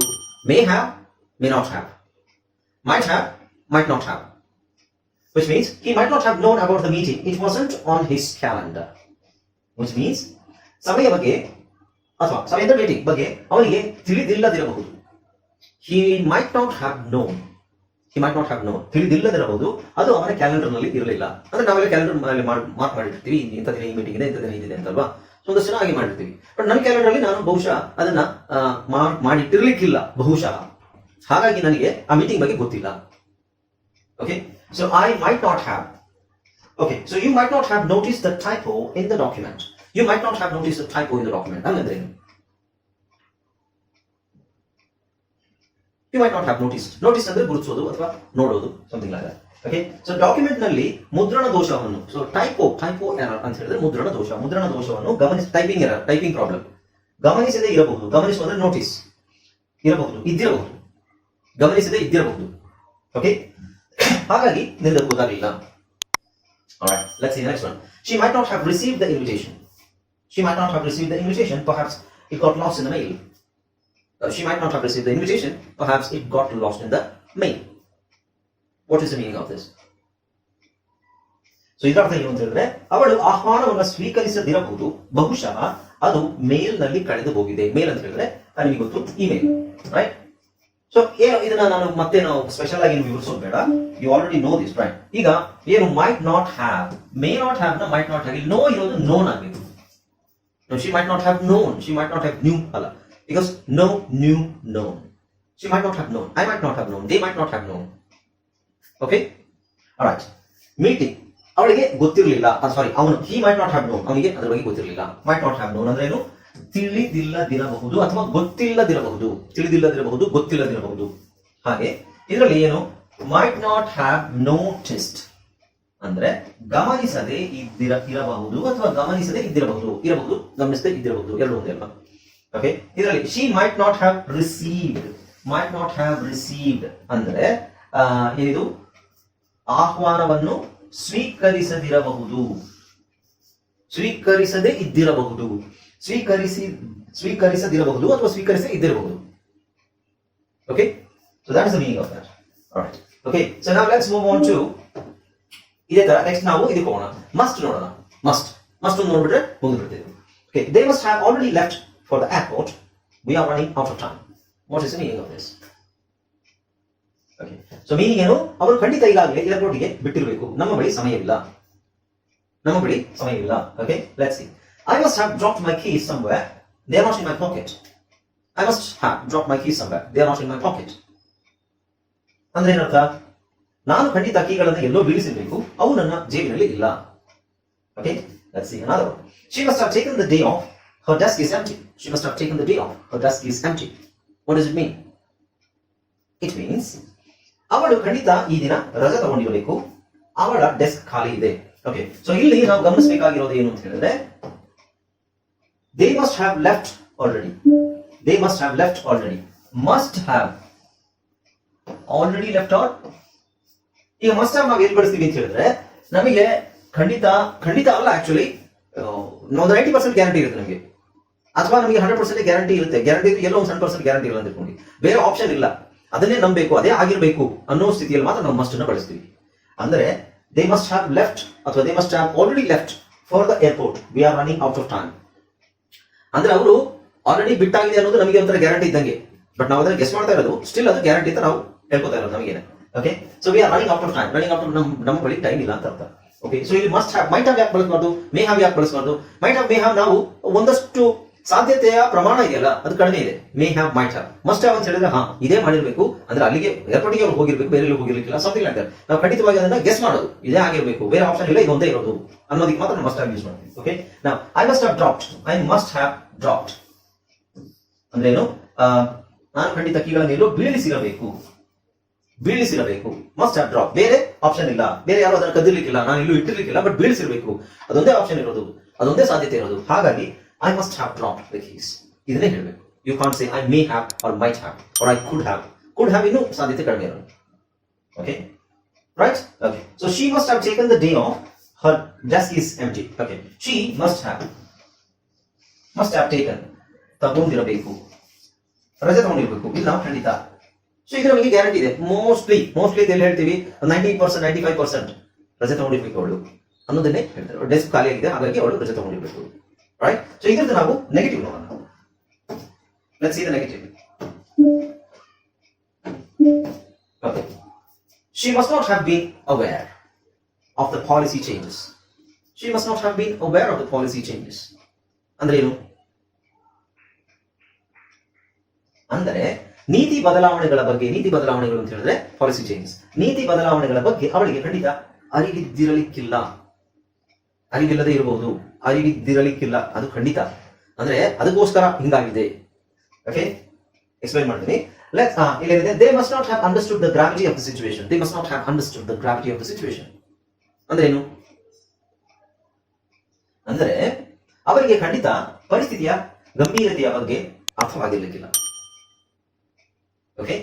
may have may not have might have might not have which means, he might not have known about the meeting. It wasn't on his calendar. Which means, ಸಮಯ ಬಗ್ಗೆ ಅಥವಾ ಸಮಯದ meeting ಬಗ್ಗೆ ಅವನಿಗೆ ತಿಳಿದಿಲ್ಲದಿರಬಹುದು. He might not have known he might not have known ತಿಳಿದಿಲ್ಲದಿರಬಹುದು. ಅದು ಅವನ ಕ್ಯಾಲೆಂಡರ್ನಲ್ಲಿ ಇರಲಿಲ್ಲ. ಅಂದ್ರೆ ನಾವೆಲ್ಲ ಕ್ಯಾಲೆಂಡರ್ ಮಾರ್ಕ್ ಮಾಡಿರ್ತೀವಿ, ಇಂಥ ದಿನ ಈ ಮೀಟಿಂಗ್ ಇದೆ, ಇಂಥ ದಿನ ಇದಿದೆ ಅಂತಲ್ವಾ? ಛಂದಸ್ಸಿನ ಹಾಗೆ ಮಾಡಿರ್ತೀವಿ. ಬಟ್ ನನ್ನ ಕ್ಯಾಲೆಂಡರ್ ಅಲ್ಲಿ ನಾನು ಬಹುಶಃ ಅದನ್ನ ಮಾಡಿಟ್ಟಿರ್ಲಿಕ್ಕಿಲ್ಲ, ಬಹುಶಃ. ಹಾಗಾಗಿ ನನಗೆ ಆ ಮೀಟಿಂಗ್ ಬಗ್ಗೆ ಗೊತ್ತಿಲ್ಲ. Okay so I might not have okay so you might not have notice the type in the document you might not have notice the type in the document ಅಂದ್ರೆ you might not have notice notice ಅಂದ್ರೆ ಗುರುತಿಸೋದು ಅಥವಾ ನೋಡೋದು something like that okay so ಡಾಕ್ಯುಮೆಂಟ್ನಲ್ಲಿ ಮುದ್ರಣ ದೋಷವನ್ನು so typo typo error ಅಂತ ಹೇಳಿದ್ರೆ ಮುದ್ರಣ ದೋಷ. ಮುದ್ರಣ ದೋಷವನ್ನು ಗಮನಿಸಿ ಟೈಪಿಂಗ್ ಎರರ್ ಟೈಪಿಂಗ್ ಪ್ರಾಬ್ಲಮ್ ಗಮನಿಸದೆ ಇರಬಹುದು. ಗಮನಿಸು ನೋಟಿಸ್ ಇರಬಹುದು, ಇದ್ದಿರಬಹುದು. ಗಮನಿಸದೆ ಇದ್ದಿರಬಹುದು. ಓಕೆ ಹಾಗಾಗಿ ನಿಲ್ಲಬಹುದಾಗಿಲ್ಲ she might not have receive the invitation she might not have receive the invitation perhaps it got lost in the mail she might not have receive the invitation perhaps it got lost in the mail What is the meaning of this? So ಇದರ್ಥ ಏನು ಅಂತ ಹೇಳಿದ್ರೆ, ಅವಳು ಆಹ್ವಾನವನ್ನು ಸ್ವೀಕರಿಸದಿರಬಹುದು. ಬಹುಶಃ ಅದು ಮೇಲ್ನಲ್ಲಿ ಕಳೆದು ಹೋಗಿದೆ. ಮೇಲ್ ಅಂತ ಹೇಳಿದ್ರೆ ನನಗೆ ಗೊತ್ತು ಇಮೇಲ್ ರೈಟ್ ಸೊ ಏನು, ಇದನ್ನ ನಾನು ಮತ್ತೆ ನಾವು ಸ್ಪೆಷಲ್ ಆಗಿ ವಿವರಿಸೋದು ಬೇಡ. You already know this right ಈಗ, ಏನು might not have may not have might not have know ಇರೋದು ನೋನ್ ಆಗಬೇಕು. She might not have known she might not have knew ಅಲ್ಲ. Because know knew known she might not have known I might not have known they might not have known okay right meeting ಅವಳಿಗೆ ಗೊತ್ತಿರಲಿಲ್ಲ. Sorry ಅವನು he might not have known ಅವನಿಗೆ ಅದರ ಬಗ್ಗೆ ಗೊತ್ತಿರಲಿಲ್ಲ. Mite not have non ಅಂದ್ರೆ ಏನು? ತಿಳಿದಿಲ್ಲದಿರಬಹುದು ಅಥವಾ ಗೊತ್ತಿಲ್ಲದಿರಬಹುದು. ತಿಳಿದಿಲ್ಲದಿರಬಹುದು, ಗೊತ್ತಿಲ್ಲದಿರಬಹುದು. ಹಾಗೆ, ಇದರಲ್ಲಿ ಏನು? ಮೈಟ್ ನಾಟ್ ಹ್ಯಾವ್ ನೋಟಿಸ್ಡ್ ಅಂದ್ರೆ ಗಮನಿಸದೆ ಇದ್ದಿರ ಇರಬಹುದು ಅಥವಾ ಗಮನಿಸದೆ ಇದ್ದಿರಬಹುದು. ಇರಬಹುದು, ಗಮನಿಸದೆ ಇದ್ದಿರಬಹುದು. ಎರಡು ಒಂದೇ ಅಲ್ವಾ? ಓಕೆ ಇದರಲ್ಲಿ she might not have received might not have received ಅಂದ್ರೆ ಏನಿದು? ಆಹ್ವಾನವನ್ನು ಸ್ವೀಕರಿಸದಿರಬಹುದು. ಸ್ವೀಕರಿಸದೆ ಇದ್ದಿರಬಹುದು. ಸ್ವೀಕರಿಸಿ, ಸ್ವೀಕರಿಸದಿರಬಹುದು ಅಥವಾ ಸ್ವೀಕರಿಸದೆ ಇದ್ದಿರಬಹುದು. Okay so that is the meaning of that right okay so ನಾವು ಲೆಟ್ಸ್ ಮೂವ್ ಆನ್ ಟು ಇದೇ ತರ. ನೆಕ್ಸ್ಟ್ ನಾವು ಇದಕ್ಕೆ ಹೋಗೋಣ. ಮಸ್ಟ್ ನೋಡೋಣ. ಮಸ್ಟ್ ಮಸ್ಟ್ ಒಂದು ನೋಡ್ಬಿಟ್ರೆ ಮುಗಿದ್ಬಿಡ್ತೇವೆ okay they must have already left for the airport we are running out of time what is the meaning of this okay so meaning ಏನು? ಅವರು ಖಂಡಿತ ಈಗಾಗಲೇ ಏರ್ಪೋರ್ಟ್ಗೆ ಬಿಟ್ಟಿರಬೇಕು. ನಮ್ಮ ಬಳಿ ಸಮಯವಿಲ್ಲ ನಮ್ಮ ಬಳಿ ಸಮಯವಿಲ್ಲ okay let's see I must have drop my key somewhere they are not in my pocket I must have drop my key somewhere they are not in my pocket ಅಂದ್ರೆ ಏನರ್ಥ? ನಾನು ಖಂಡಿತ ಕೀಗಳನ್ನು ಎಲ್ಲೋ ಬೀಳಿಸಿರ್ಬೇಕು. ಅವು ನನ್ನ ಜೇಬಿನಲ್ಲಿ ಇಲ್ಲ. Okay let's see another she must have taken the day off. Her desk is empty. She must have taken the day off. Her desk is empty. What does it mean? It means ಅವಳು ಖಂಡಿತ ಈ ದಿನ ರಜೆ ತಗೊಂಡಿರಬೇಕು. ಅವಳ desk ಖಾಲಿ ಇದೆ. Okay so ಇಲ್ಲಿ ನಾವು ಗಮನಿಸಬೇಕಾಗಿರೋದು ಏನು ಅಂತ ಹೇಳಿದ್ರೆ they must have left already they must have left already must have already left out ಈಗ ಮಸ್ಟ್ ಹ್ಯಾವ್ ನಾವು ಏನ್ ಬಳಸ್ತೀವಿ ಅಂತ ಹೇಳಿದ್ರೆ, ನಮಗೆ ಖಂಡಿತ ಖಂಡಿತ ಅಲ್ಲ ಆಕ್ಚುಲಿ ಒಂದು ನೈಂಟಿ ಪರ್ಸೆಂಟ್ ಗ್ಯಾರಂಟಿ ಇರುತ್ತೆ ನಮಗೆ. ಅಥವಾ ನಮಗೆ ಹಂಡ್ರೆಡ್ ಪರ್ಸೆಂಟ್ ಗ್ಯಾರಂಟಿ ಇರುತ್ತೆ. ಗ್ಯಾರಂಟಿ ಎಲ್ಲೋ ಒಂದು ಸಣ್ಣ ಪರ್ಸೆಂಟ್ ಗ್ಯಾರಂಟಿ ಇಲ್ಲ ಅಂತ ಇಟ್ಕೊಂಡು ಬೇರೆ ಆಪ್ಷನ್ ಇಲ್ಲ. ಅದನ್ನೇ ನಂಬಬೇಕು, ಅದೇ ಆಗಿರಬೇಕು ಅನ್ನೋ ಸ್ಥಿತಿಯಲ್ಲಿ ಮಾತ್ರ ನಾವು ಮಸ್ಟ್ ಅನ್ನು ಬಳಸ್ತೀವಿ. ಅಂದ್ರೆ ದೇ ಮಸ್ಟ್ ಹ್ಯಾವ್ ಲೆಫ್ಟ್ ಅಥವಾ they must have already left for the airport we are running out of time ಅಂದ್ರೆ ಅವರು ಆಲ್ರೆಡಿ ಬಿಟ್ಟಾಗಿದೆ ಅನ್ನೋದು ನಮಗೆ ಒಂಥರ ಗ್ಯಾರಂಟಿ ಇದ್ದಂಗೆ. ಬಟ್ ನಾವು ಅದನ್ನ ಗೆಸ್ ಮಾಡ್ತಾ ಇರೋದು ಸ್ಟಿಲ್ ಅದು ಗ್ಯಾರಂಟಿ ಅಂತ ನಾವು ಹೇಳ್ಕೊತಾ ಇರೋದು ನಮಗೆ okay so we are running out of time running out of ನಮ್ಮ ನಮ್ಮ ಬಳಿ ಟೈಮ್ ಇಲ್ಲ ಅಂತ ಅರ್ಥ. ಓಕೆ ಸೊ ಇಲ್ಲಿ ಮಸ್ಟ್ ಹ್ಯಾವ್ ಮೈಟ್ ಹ್ಯಾವ್ ಯಾಕೆ ಬಳಸಬಾರ್ದು? ಮೇ ಹ್ಯಾವ್ ಯಾಕೆ ಬಳಸಬಾರ್ದು? ಮೈಟ್ ಹ್ಯಾವ್ ಮೇ ಹ್ಯಾವ್ ನಾವು ಒಂದಷ್ಟು ಸಾಧ್ಯತೆಯ ಪ್ರಮಾಣ ಇದೆಯಲ್ಲ, ಅದು ಕಡಿಮೆ ಇದೆ. May have might have must have ಅಂತ ಹೇಳಿದ್ರೆ, ಹಾ, ಇದೇ ಮಾಡಿರ್ಬೇಕು, ಅಂದ್ರೆ ಅಲ್ಲಿಗೆ ಏರ್ಪೋರ್ಟ್ಗೆ ಅವ್ರು ಹೋಗಿರ್ಬೇಕು, ಬೇರೆ ಹೋಗಿರ್ಲಿಕ್ಕಿಲ್ಲ ಸಮಥಿಂಗ್ ಲೈಕ್ ನಾವು ಖಂಡಿತವಾಗಿ ಅದನ್ನ ಗೆಸ್ ಮಾಡೋದು. ಇದೇ ಆಗಿರ್ಬೇಕು, ಬೇರೆ ಆಪ್ಷನ್ ಇಲ್ಲ, ಇದೊಂದೇ ಇರೋದು ಅನ್ನೋದಕ್ಕೆ ಮಾತ್ರ ಮಸ್ಟ್ ಹ್ಯಾವ್ ಯೂಸ್ ಮಾಡ್ತೀವಿ ಓಕೆ ನಾವು I must have dropped I must have dropped ಅಂದ್ರೆ ಏನು? ನಾನು ಖಂಡಿತ ಕೀಗಳನ್ನು ಬೀಳಿಸಿರಬೇಕು. ಬೀಳಿಸಿರಬೇಕು. ಮಸ್ಟ್ ಹ್ಯಾವ್ ಡ್ರಾಪ್ ಬೇರೆ ಆಪ್ಷನ್ ಇಲ್ಲ. ಬೇರೆ ಯಾರು ಅದನ್ನು ಕದಿರ್ಲಿಕ್ಕಿಲ್ಲ ನಾನು ಇಲ್ಲೂ ಇಟ್ಟಿರ್ಲಿಕ್ಕಿಲ್ಲ ಬಟ್ ಬೀಳಿಸಿರ್ಬೇಕು. ಅದೊಂದೇ ಆಪ್ಷನ್ ಇರೋದು. ಅದೊಂದೇ ಸಾಧ್ಯತೆ ಇರೋದು. ಹಾಗಾಗಿ I must have drop the keys ಇದನ್ನೇ ಹೇಳಬೇಕು you can say I may have or might have or I could have could have ಇನ್ನೂ ಸಾಧ್ಯತೆ ಕಡಿಮೆ ಇರೋದು okay right okay so she must have taken the day off her desk is empty okay she must have must have taken ತಗೊಂಡಿರಬೇಕು ರಜೆ ತಗೊಂಡಿರ್ಬೇಕು ಇಲ್ಲ ಖಂಡಿತ so ಇದು ನಮಗೆ ಗ್ಯಾರಂಟಿ ಇದೆ ಮೋಸ್ಟ್ಲಿ ಮೋಸ್ಟ್ಲಿ ಎಲ್ಲಿ ಹೇಳ್ತೀವಿ ninety percent ninety five percent ರಜೆ ತಗೊಂಡಿರ್ಬೇಕು ಅವಳು ಅನ್ನೋದನ್ನೇ ಹೇಳ್ತಾರೆ ಡೆಸ್ಕ್ ಖಾಲಿ ಆಗಿದೆ ಹಾಗಾಗಿ ಅವಳು ರಜೆ ತಗೊಂಡಿರ್ಬೇಕು ರೈಟ್ ಸೊ ಇದ್ರದ್ದು ನಾವು ನೆಗೆಟಿವ್ ನೋಡೋಣ. Let's see the negative okay she must not have been aware of the policy changes she must not have been aware of the policy ಅಂದ್ರೆ ಏನು? ಅಂದರೆ ನೀತಿ ಬದಲಾವಣೆಗಳ ಬಗ್ಗೆ, ನೀತಿ ಬದಲಾವಣೆಗಳು ಅಂತ ಹೇಳಿದ್ರೆ ಪಾಲಿಸಿ ಚೇಂಜಸ್ ನೀತಿ ಬದಲಾವಣೆಗಳ ಬಗ್ಗೆ ಅವಳಿಗೆ ಖಂಡಿತ ಅರಿವಿದ್ದಿರಲಿಕ್ಕಿಲ್ಲ. ಅರಿವಿಲ್ಲದೆ ಇರಬಹುದು. ಅರಿವಿದ್ದಿರಲಿಕ್ಕಿಲ್ಲ ಅದು ಖಂಡಿತ. ಅಂದ್ರೆ ಅದಕ್ಕೋಸ್ಕರ ಹಿಂಗಾಗಿದೆ. ಓಕೆ ಎಕ್ಸ್ಪ್ಲೈನ್ ಮಾಡ್ತೀನಿ. Let ಇಲ್ಲೇನಿದೆ they must not have understood the gravity of the situation they must not have understood the gravity of the situation ಅಂದ್ರೆ ಏನು? ಅಂದರೆ, ಅವರಿಗೆ ಖಂಡಿತ ಪರಿಸ್ಥಿತಿಯ ಗಂಭೀರತೆಯ ಬಗ್ಗೆ ಅರ್ಥವಾಗಿರ್ಲಿಕ್ಕಿಲ್ಲ. ಓಕೆ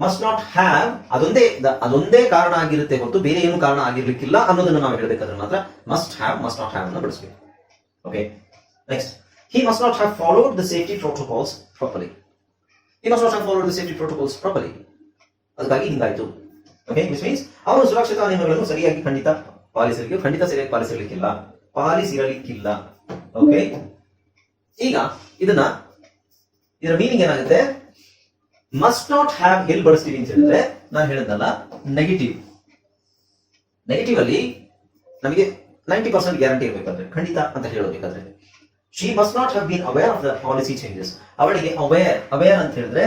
ಮಸ್ಟ್ ನಾಟ್ ಹ್ಯಾವ್ ಅದೊಂದೇ ಅದೊಂದೇ ಕಾರಣ ಆಗಿರುತ್ತೆ ಹೊರತು ಬೇರೆ ಏನು ಕಾರಣ ಆಗಿರ್ಲಿಕ್ಕಿಲ್ಲ ಅನ್ನೋದನ್ನು ನಾವು ಹೇಳಬೇಕಾದ್ರೆ ಮಾತ್ರ must have must not have ಅನ್ನು ಬಳಸಬೇಕು. Okay next He must not have followed the safety protocols properly He must not have followed the safety protocols properly ಅದಕ್ಕಾಗಿ ಹಿಂಗಾಯ್ತು. ಓಕೆ ವಿಚ್ ಮೀನ್ಸ್ ಅವನು ಸುರಕ್ಷತಾ ನಿಯಮಗಳನ್ನು ಸರಿಯಾಗಿ ಖಂಡಿತ ಪಾಲಿಸಲಿಕ್ಕೆ, ಖಂಡಿತ ಸರಿಯಾಗಿ ಪಾಲಿಸಿರ್ಲಿಕ್ಕಿಲ್ಲ ಪಾಲಿಸಿರಲಿಕ್ಕಿಲ್ಲ. ಓಕೆ ಈಗ ಇದನ್ನ, ಇದರ ಮೀನಿಂಗ್ ಏನಾಗುತ್ತೆ? ಮಸ್ಟ್ ನಾಟ್ ಹ್ಯಾವ್ ಎಲ್ಲಿ ಬಳಸ್ತೀವಿ ಅಂತ ಹೇಳಿದ್ರೆ, ನಾನು ಹೇಳಿದ್ನಲ್ಲ ನೆಗೆಟಿವ್ ನೆಗೆಟಿವ್ ಅಲ್ಲಿ ನಮಗೆ ನೈಂಟಿ ಪರ್ಸೆಂಟ್ ಗ್ಯಾರಂಟಿ ಇರಬೇಕಾದ್ರೆ, ಖಂಡಿತ ಅಂತ ಹೇಳಬೇಕಾದ್ರೆ she must not have been aware of the policy changes ಅವಳಿಗೆ ಅವೇರ್ ಅವೇರ್ ಅಂತ ಹೇಳಿದ್ರೆ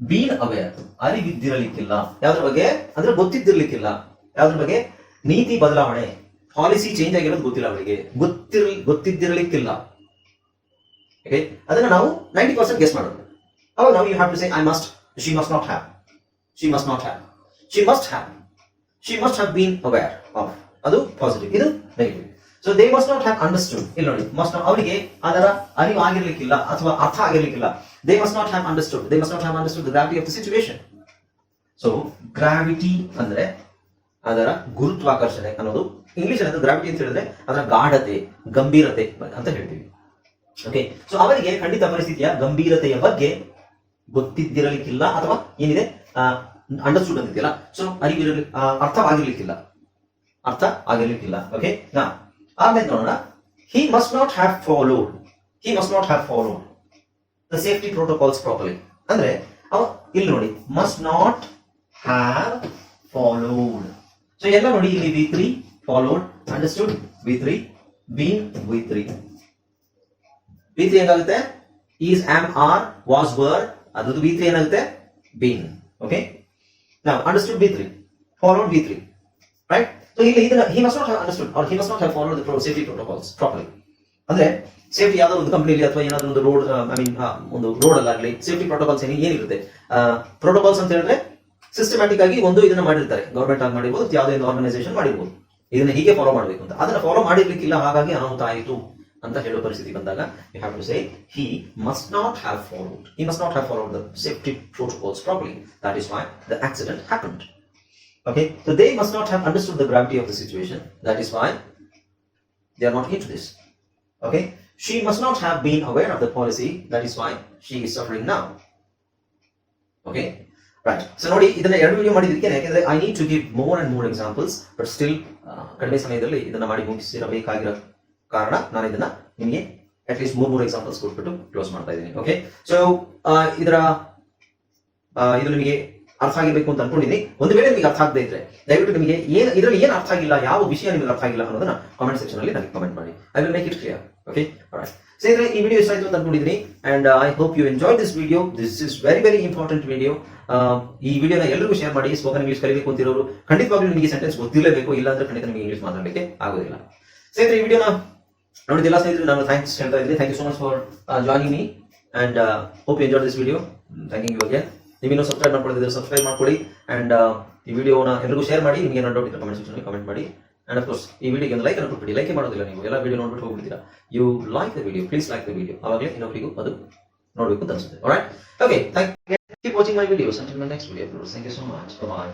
ಬೀನ್ ಅವೇರ್ ಅರಿವಿದ್ದಿರಲಿಕ್ಕಿಲ್ಲ. ಯಾವ್ದ್ರ ಬಗ್ಗೆ? ಅಂದ್ರೆ ಗೊತ್ತಿದ್ದಿರ್ಲಿಕ್ಕಿಲ್ಲ. ಯಾವ್ದ್ರ ಬಗ್ಗೆ? ನೀತಿ ಬದಲಾವಣೆ. ಪಾಲಿಸಿ ಚೇಂಜ್ ಆಗಿರೋದು ಗೊತ್ತಿಲ್ಲ ಅವಳಿಗೆ. ಗೊತ್ತಿರ್ ಗೊತ್ತಿದ್ದಿರಲಿಕ್ಕಿಲ್ಲ. ಅದನ್ನ ನಾವು ನೈಂಟಿ ಪರ್ಸೆಂಟ್ ಗೆಸ್ ಮಾಡೋದು. ಅವಾಗ ನಾವು you have to say I must she must not have she must not have she must have she must have been aware of ಅದು ಪಾಸಿಟಿವ್ ಇದು negative so they must not have understood ಇಲ್ಲಿ ನೋಡಿ must ಅವರಿಗೆ ಅದರ ಅರಿವು ಆಗಿರ್ಲಿಕ್ಕಿಲ್ಲ ಅಥವಾ ಅರ್ಥ ಆಗಿರ್ಲಿಕ್ಕಿಲ್ಲ. They must not have understood they must not have understood gravity of the situation so gravity ಅಂದ್ರೆ ಅದರ ಗುರುತ್ವಾಕರ್ಷಣೆ ಅನ್ನೋದು. ಇಂಗ್ಲಿಷ್ ಅನ್ನೋದು ಗ್ರಾವಿಟಿ ಅಂತ ಹೇಳಿದ್ರೆ ಅದರ ಗಾಢತೆ, ಗಂಭೀರತೆ ಅಂತ ಹೇಳ್ತೀವಿ. ಓಕೆ ಸೊ ಅವರಿಗೆ ಖಂಡಿತ ಪರಿಸ್ಥಿತಿಯ ಗಂಭೀರತೆಯ ಬಗ್ಗೆ ಗೊತ್ತಿದ್ದಿರಲಿಕ್ಕಿಲ್ಲ ಅಥವಾ ಏನಿದೆ? ಅಂಡರ್ಸ್ಟುಡ್ ಅಂತಿದೆಯಲ್ಲ ಸೊ ಅರಿವಿರಲಿ ಅರ್ಥವಾಗಿರ್ಲಿಕ್ಕಿಲ್ಲ. ಅರ್ಥ ಆಗಿರ್ಲಿಕ್ಕಿಲ್ಲ. ಓಕೆ ನಾ ಆಮೇಲೆ ನೋಡೋಣ. He must not have followed he must not have followed the safety protocols properly ಅಂದ್ರೆ, ಅವ ಇಲ್ಲಿ ನೋಡಿ must not have followed so ಎಲ್ಲ ನೋಡಿ, ಇಲ್ಲಿ V three followed understood V three been V three V three ಏನಾಗುತ್ತೆ? Is am are was were ಅದ್ರದ್ದು V three ಏನಾಗುತ್ತೆ? ಬೀನ್ ಓಕೆ ನಾವು understood V three followed V three right so ಇಲ್ಲಿ ಇದನ್ನ he must not understood or he must not have follow the safety protocols properly ಅಂದ್ರೆ safety ಯಾವ್ದೋ ಒಂದು ಕಂಪನಿಲಿ ಅಥವಾ ಏನಾದ್ರು ಒಂದು ರೋಡ್ ಐ ಮೀನ್ ಒಂದು ರೋಡ್ ಅಲ್ಲಾಗ್ಲಿ ಸೇಫ್ಟಿ ಪ್ರೋಟೋಕಾಲ್ಸ್ ಏನಿ, ಏನಿರುತ್ತೆ. ಪ್ರೋಟೋಕಾಲ್ಸ್ ಅಂತ ಹೇಳಿದ್ರೆ ಸಿಸ್ಟಮ್ಯಾಟಿಕ್ ಆಗಿ ಒಂದು ಇದನ್ನ ಮಾಡಿರ್ತಾರೆ. ಗೌರ್ಮೆಂಟ್ ಆಗಿ ಮಾಡಿರ್ಬೋದು, ಯಾವುದೇ ಒಂದು ಆರ್ಗನೈಸೇಷನ್ ಮಾಡಿರ್ಬೋದು. ಇದನ್ನ ಹೀಗೆ ಫಾಲೋ ಮಾಡಬೇಕು ಅಂತ. ಅದನ್ನ ಫಾಲೋ ಮಾಡಿರ್ಲಿಕ್ಕಿಲ್ಲ, ಹಾಗಾಗಿ ಅನಾಹುತ ಆಯಿತು ಅಂತ ಹೇಳೋ ಪರಿಸ್ಥಿತಿ ಬಂದಾಗ you have to say he must not have followed he must not have followed the safety protocols properly that is why the accident happened Okay, so they must not have understood the gravity of the situation. That is why they are not into this. Okay, she must not have been aware of the policy. That is why she is suffering now. Okay, right. So ನೋಡಿ ಇದನ್ನ ಎರಡು video ಮಾಡಿದ್ದಕ್ಕೆ ಯಾಕೆಂದ್ರೆ I need to give more and more examples but still ಕಡಿಮೆ ಸಮಯದಲ್ಲಿ ಇದನ್ನ ಮಾಡಿ ಮುಗಿಸಿರಬೇಕಾಗಿರೋ ಕಾರಣ ನಾನು ಇದನ್ನ ನಿಮಗೆ ಅಟ್ ಲೀಸ್ಟ್ ಮೂರ್ ಮೂರು ಎಕ್ಸಾಂಪಲ್ಸ್ ಕೊಟ್ಬಿಟ್ಟು ಕ್ಲೋಸ್ ಮಾಡ್ತಾ ಇದ್ದೀನಿ ಓಕೆ ಸೊ ಇದರ ಆ, ಇದು ನಿಮಗೆ ಅರ್ಥ ಆಗಿರ್ಬೇಕು ಅಂತ ಅನ್ಕೊಂಡಿದ್ದೀನಿ. ಒಂದು ವೇಳೆ ನಿಮಗೆ ಅರ್ಥ ಆಗದೆ ಇದ್ರೆ, ದಯವಿಟ್ಟು ನಿಮಗೆ ಏನು ಇದರಲ್ಲಿ ಏನು ಅರ್ಥ ಆಗಿಲ್ಲ, ಯಾವ ವಿಷಯ ನಿಮಗೆ ಅರ್ಥ ಆಗಿಲ್ಲ ಅನ್ನೋದನ್ನ ಕಾಮೆಂಟ್ ಸೆಕ್ಷನ್ ಅಲ್ಲಿ ನನಗೆ ಕಮೆಂಟ್ ಮಾಡಿ. I will make it clear okay ಸ್ನೇಹಿತರೆ, ಈ ವಿಡಿಯೋ ಇಷ್ಟ ಆಯ್ತು ಅಂತ ಅನ್ಕೊಂಡಿದ್ದೀನಿ. And I hope you enjoy this video this is very very important video ಈ ವಿಡಿಯೋನ ಎಲ್ಲರಿಗೂ ಶೇರ್ ಮಾಡಿ. ಸ್ಪೋಕನ್ ಇಂಗ್ಲೀಷ್ ಕಲಿಬೇಕು ಅಂತಿರೋರು, ಖಂಡಿತವಾಗ್ಲೂ ನಿಮಗೆ ಸೆಂಟೆನ್ಸ್ ಗೊತ್ತಿರಲೇಬೇಕು. ಇಲ್ಲ ಅಂದ್ರೆ ಖಂಡಿತ ನಿಮಗೆ ಇಂಗ್ಲಿಷ್ ಮಾತಾಡಲಿಕ್ಕೆ ಆಗೋದಿಲ್ಲ. ಇದ್ರೆ ಈ ವಿಡಿಯೋನ ನೋಡಿದಿಲ್ಲ ಸ್ನೇಹಿತರೆ, ನಾನು ಥ್ಯಾಂಕ್ಸ್ ಹೇಳ್ತಾ ಇದ್ದೀನಿ. Thank you so much for joining me and hope you enjoy this video thank you again ನೀವಿನ್ನೂ ಸಬ್ಸ್ಕ್ರೈಬ್ ಮಾಡ್ಕೊಂಡಿದ್ರೆ ಸಬ್ಸ್ಕ್ರೈಬ್ ಮಾಡ್ಕೊಳ್ಳಿ ಅಂಡ್ ಈ ವಿಡಿಯೋನ ಎಲ್ಲರಿಗೂ ಶೇರ್ ಮಾಡಿ, ನಿಮಗೆ ಏನೋ ಡೌಟ್ ಇದ್ರೆ ಕಮೆಂಟ್ ಸೆಕ್ಷನ್ ಕಮೆಂಟ್ ಮಾಡಿ. ಅಂಡ್ ಅಫ್ಕೋರ್ಸ್ ಈ ವಿಡಿಯೋಗೆ ಒಂದು ಲೈಕ್ ಅನ್ನು ಕೊಟ್ಬಿಡಿ. ಲೈಕ್ ಮಾಡೋದಿಲ್ಲ ನೀವು. ಎಲ್ಲ ವಿಡಿಯೋ ನೋಡ್ಬಿಟ್ಟು ಹೋಗ್ಬಿಡ್ತೀರಾ. You like the video please like the video ಅವಾಗಲೇ ಇನ್ನೊಬ್ಬರಿಗೂ ಅದು ನೋಡಬೇಕು ಅಂತ ಅನ್ಸುತ್ತೆ. Alright okay thank keep watching my video until my next video thank you so much bye